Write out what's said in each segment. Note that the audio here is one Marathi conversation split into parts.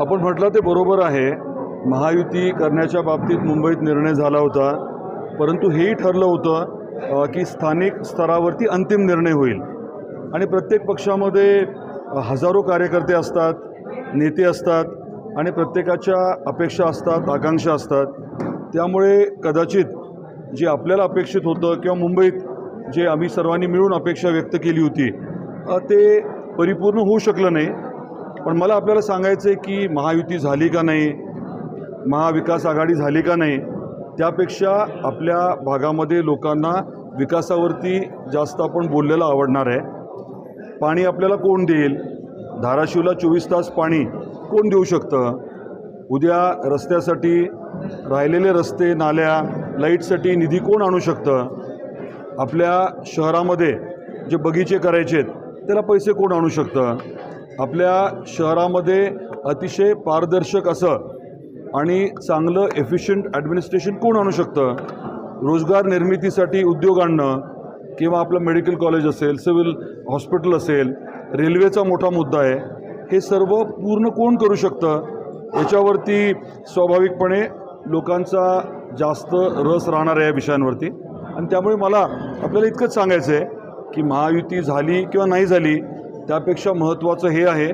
आपण म्हटलं ते बरोबर आहे. महायुती करण्याच्या बाबतीत मुंबईत निर्णय झाला होता. परंतु हेही ठरलं होतं की स्थानिक स्तरावरती अंतिम निर्णय होईल. आणि प्रत्येक पक्षामध्ये हजारो कार्यकर्ते असतात नेते असतात आणि प्रत्येकाच्या अपेक्षा असतात आकांक्षा असतात. त्यामुळे कदाचित जे आपल्याला अपेक्षित होतं किंवा मुंबईत जे आम्ही सर्वांनी मिळून अपेक्षा व्यक्त केली होती ते परिपूर्ण होऊ शकलं नाही. पण मला आपल्याला सांगायचं आहे की महायुती झाली का नाही? महाविकास आघाडी झाली का नाही? त्यापेक्षा आपल्या भागामध्ये लोकांना विकासावरती जास्त आपण बोललेलं आवडणार आहे. पाणी आपल्याला कोण देईल? धाराशिवला चोवीस तास पाणी कोण देऊ शकतं? उद्या रस्त्यासाठी राहिलेले रस्ते नाल्या लाईटसाठी निधी कोण आणू शकतं? आपल्या शहरामध्ये जे बगीचे करायचे आहेत त्याला पैसे कोण आणू शकतं? आपल्या शहरामध्ये अतिशय पारदर्शक असं आणि चांगलं एफिशियंट ॲडमिनिस्ट्रेशन कोण आणू शकतं? रोजगार निर्मितीसाठी उद्योग आणणं किंवा आपलं मेडिकल कॉलेज असेल सिव्हिल हॉस्पिटल असेल रेल्वेचा मोठा मुद्दा आहे. हे सर्व पूर्ण कोण करू शकतं? याच्यावरती स्वाभाविकपणे लोकांचा जास्त रस राहणार आहे या विषयांवरती. आणि त्यामुळे मला आपल्याला इतकंच सांगायचं आहे की महायुती झाली किंवा नाही झाली त्यापेक्षा महत्त्वाचं हे आहे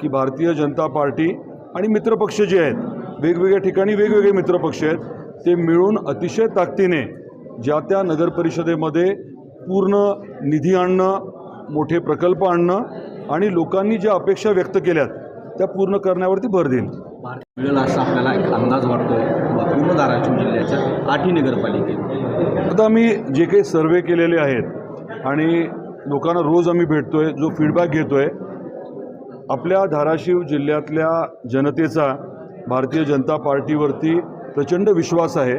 की भारतीय जनता पार्टी आणि मित्रपक्ष जे आहेत वेगवेगळ्या ठिकाणी वेगवेगळे मित्रपक्ष आहेत ते मिळून अतिशय ताकदीने ज्या त्या नगर परिषदेमध्ये पूर्ण निधी आणणं मोठे प्रकल्प आणणं आणि लोकांनी ज्या अपेक्षा व्यक्त केल्यात त्या पूर्ण करण्यावरती भर देईल. मिळेल असा आपल्याला एक अंदाज वाटतोय पूर्ण धाराशिव जिल्ह्याच्या आठी नगरपालिकेत. आता आम्ही जे काही सर्वे केलेले आहेत आणि लोकांना रोज आम्ही भेटतोय जो फीडबॅक घेतोय आपल्या धाराशिव जिल्ह्यातल्या जनतेचा भारतीय जनता पार्टीवरती प्रचंड विश्वास आहे.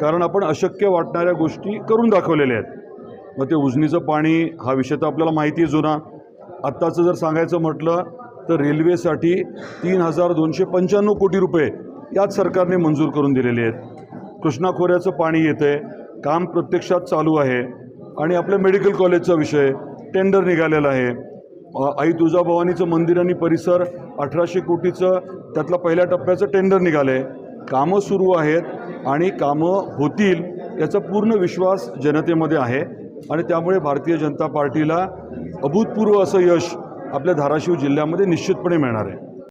कारण आपण अशक्य वाटणाऱ्या गोष्टी करून दाखवलेल्या आहेत. मग ते उजनीचं पाणी हा विषय तर आपल्याला माहिती आहे जुना. आत्ताचं जर सांगायचं म्हटलं तर रेल्वेसाठी तीन हजार दोनशे पंच्याण्णव कोटी रुपये याच सरकारने मंजूर करून दिलेले आहेत. कृष्णा खोऱ्याचं पाणी येतं आहे काम प्रत्यक्षात चालू आहे. आणि आपल्या मेडिकल कॉलेजचा विषय टेंडर निघालेला आहे. आई तुळजाभवानीचं मंदिर आणि परिसर अठराशे कोटीचं त्यातलं पहिल्या टप्प्याचं टेंडर निघालं आहे कामं सुरू आहेत आणि कामं होतील याचा पूर्ण विश्वास जनतेमध्ये आहे. आणि त्यामुळे भारतीय जनता पार्टीला अभूतपूर्व असं यश आपल्या धाराशिव जिल्ह्यामध्ये निश्चितपणे मिळणार आहे.